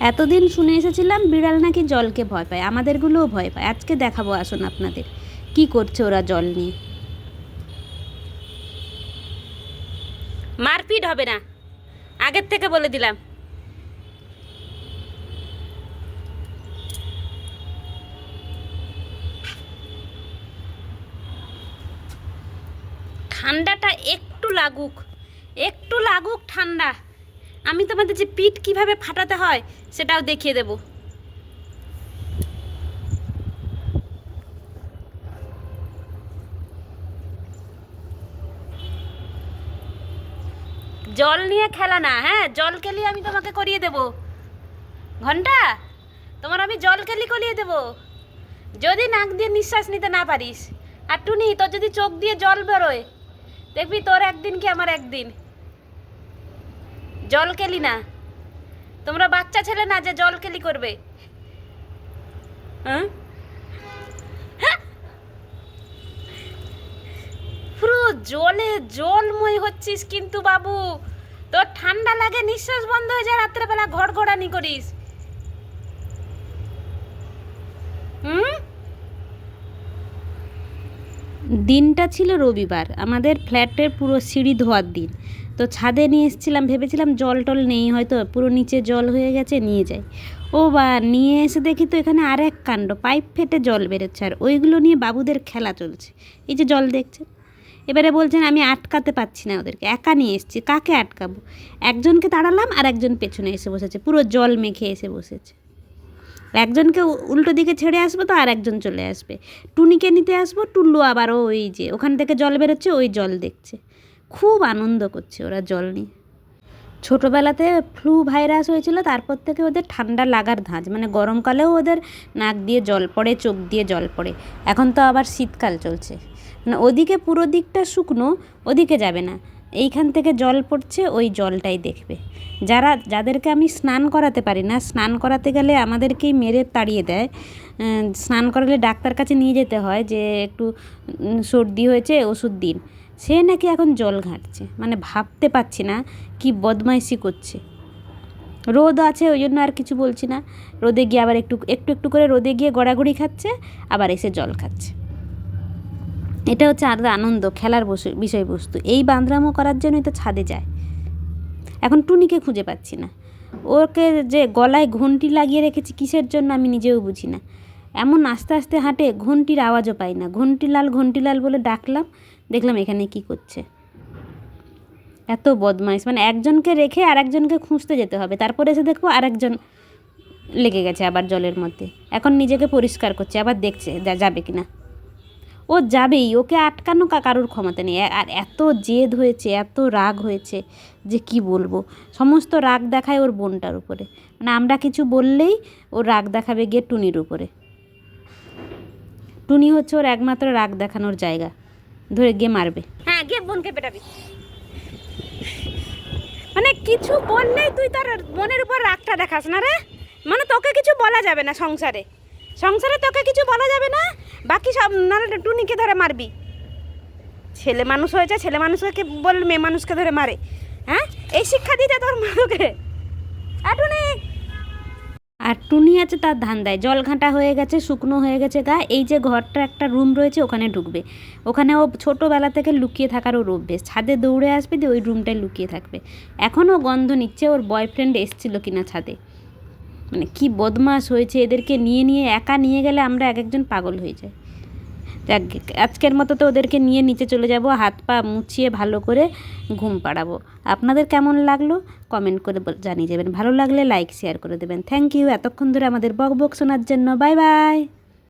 এতদিন শুনে এসেছিলাম বিড়াল নাকি জলকে ভয় পায়, আমাদেরগুলোও ভয় পায়। আজকে দেখাবো, আসুন আপনাদের। কি করছে ওরা জল নিয়ে? মারপিট হবে না। আগের থেকে বলে দিলাম। ঠান্ডাটা একটু লাগুক একটু লাগুক ঠান্ডা। আমি তোমাদের যে পিঠ কীভাবে ফাটাতে হয়, সেটাও দেখিয়ে দেব। জল নিয়ে খেলা না হ্যাঁ? জল কেলি আমি তোমাকে করিয়ে দেব। ঘণ্টা, তোমার আমি জল কেলি করিয়ে দেব। যদি নাক দিয়ে নিঃশ্বাস নিতে না পারিস, আর টুনি, তোর যদি চোখ দিয়ে জল বেরোয়, দেখবি তোর একদিন কি আমার একদিন। জল কেলি না। তোমরা বাচ্চা ছেলে না যে জল কেলি করবে। হ্যাঁ? হ্যাঁ? পুরো জলে জলময় হচ্ছিস কিন্তু বাবু। তোর ঠান্ডা লাগে, নিঃশ্বাস বন্ধ হয়ে যায়, রাত্রেবেলা ঘর ঘোরানি করিস। হুম? দিনটা ছিল রবিবার। আমাদের ফ্ল্যাটের পুরো সিঁড়ি ধোয়ার দিন। তো ছাদে নিয়ে এসেছিলাম, ভেবেছিলাম জল টল নেই, হয়তো পুরো নিচে জল হয়ে গেছে, নিয়ে যাই। ও বা, নিয়ে এসে দেখি তো এখানে আর এক কাণ্ড, পাইপ ফেটে জল বেরোচ্ছে, আর ওইগুলো নিয়ে বাবুদের খেলা চলছে। এই যে জল দেখছেন? এবারে বলছেন, আমি আটকাতে পারছি না ওদেরকে, একা নিয়ে এসেছি, কাকে আটকাবো? একজনকে তাড়ালাম আর একজন পেছনে এসে বসেছে, পুরো জল মেখে এসে বসেছে। একজনকে উল্টো দিকে ছেড়ে আসব তো, আর একজন চলে আসবে। টুনিকে নিতে আসব টুল্লু আবারও ওই যে, ওখান থেকে জল বেরোচ্ছে, ওই জল দেখছে। খুব আনন্দ করছে ওরা জল নিয়ে। ছোটোবেলাতে ফ্লু ভাইরাস হয়েছিল, তারপর থেকে ওদের ঠান্ডা লাগার ধাঁচ মানে গরমকালেও ওদের নাক দিয়ে জল পড়ে, চোখ দিয়ে জল পড়ে। এখন তো আবার শীতকাল চলছে। মানে ওদিকে পুরো দিকটা শুকনো, ওদিকে যাবে না। এইখান থেকে জল পড়ছে, ওই জলটাই দেখবে। যারা, যাদেরকে আমি স্নান করাতে পারি না, স্নান করাতে গেলে আমাদেরকেই মেরে তাড়িয়ে দেয়। স্নান করালে ডাক্তার কাছে নিয়ে যেতে হয় যে একটু সর্দি হয়েছে, ওষুধ দিন। সে নাকি এখন জল ঘাঁটছে মানে ভাবতে পারছি না কি বদমাইশি করছে। রোদ আছে, ওই জন্য আর কিছু বলছি না। রোদে গিয়ে আবার একটু একটু একটু করে রোদে গিয়ে গড়াগড়ি খাচ্ছে, আবার এসে জল খাচ্ছে। এটা হচ্ছে আর আনন্দ, খেলার বসে, বিষয়বস্তু। এই বান্দরামো করার জন্যই তো ছাদে যায়। এখন টুনিকে খুঁজে পাচ্ছি না। ওকে যে গলায় ঘন্টি লাগিয়ে রেখেছি, কিসের জন্য আমি নিজেও বুঝি না। এমন আস্তে আস্তে হাঁটে, ঘন্টির আওয়াজও পাই না। ঘন্টিলাল ঘন্টিলাল বলে ডাকলাম, দেখলাম এখানে কি করছে। এত বদমাইশ মানে একজনকে রেখে আর একজনকে খুঁজতে যেতে হবে। তারপরে এসে দেখব আরেকজন লেগে গেছে আবার জলের মধ্যে। এখন নিজেকে পরিষ্কার করছে, আবার দেখছে যাবে কি না ও যাবেই, ওকে আটকানো কারোর ক্ষমতা নেই। আর এত জেদ হয়েছে, এত রাগ হয়েছে যে কি বলব? সমস্ত রাগ দেখায় ওর বোনটার উপরে। মানে আমরা কিছু বললেই ও রাগ দেখাবে গিয়ে টুনির উপরে। টুনি হচ্ছে ওর একমাত্র রাগ দেখানোর জায়গা। ধরে গিয়ে মারবে। হ্যাঁ গিয়ে বোনকে পেটাবি। মানে কিছু বললেই তুই তার বোনের উপর রাগটা দেখাস না রে। মানে তোকে কিছু বলা যাবে না সংসারে। সংসারে তোকে কিছু বলা যাবে না, বাকি সব নাহলে টুনিকে ধরে মারবি। ছেলে মানুষ হয়েছে, ছেলে মানুষকে বল, মেয়ে মানুষকে ধরে মারে। হ্যাঁ? এই শিক্ষা দিতে তোর মাকে আর টুনি! আর টুনি আছে তার ধান্দায়। জল ঘাঁটা হয়ে গেছে, শুকনো হয়ে গেছে গা। এই যে ঘরটা একটা রুম রয়েছে, ওখানে ঢুকবে। ওখানে ও ছোটোবেলা থেকে লুকিয়ে থাকার ওর অভ্যেস ছাদে দৌড়ে আসবে দিয়ে ওই রুমটায় লুকিয়ে থাকবে। এখনও গন্ধ নিচ্ছে, ওর বয়ফ্রেন্ড এসছিল কিনা ছাদে। মানে কি বদমাস হয়েছে এদেরকে নিয়ে নিয়ে একা নিয়ে গেলে আমরা এক একজন পাগল হয়ে যাই। আজকের মতো তো ওদেরকে নিয়ে নিচে চলে যাব, হাত পা মুছিয়ে ভালো করে ঘুম পাড়াবো। আপনাদের কেমন লাগল? কমেন্ট করে জানিয়ে যাবেন ভালো লাগলে লাইক, শেয়ার করে দেবেন। থ্যাংক ইউ এতক্ষণ ধরে আমাদের বক বক শোনার জন্য। Bye bye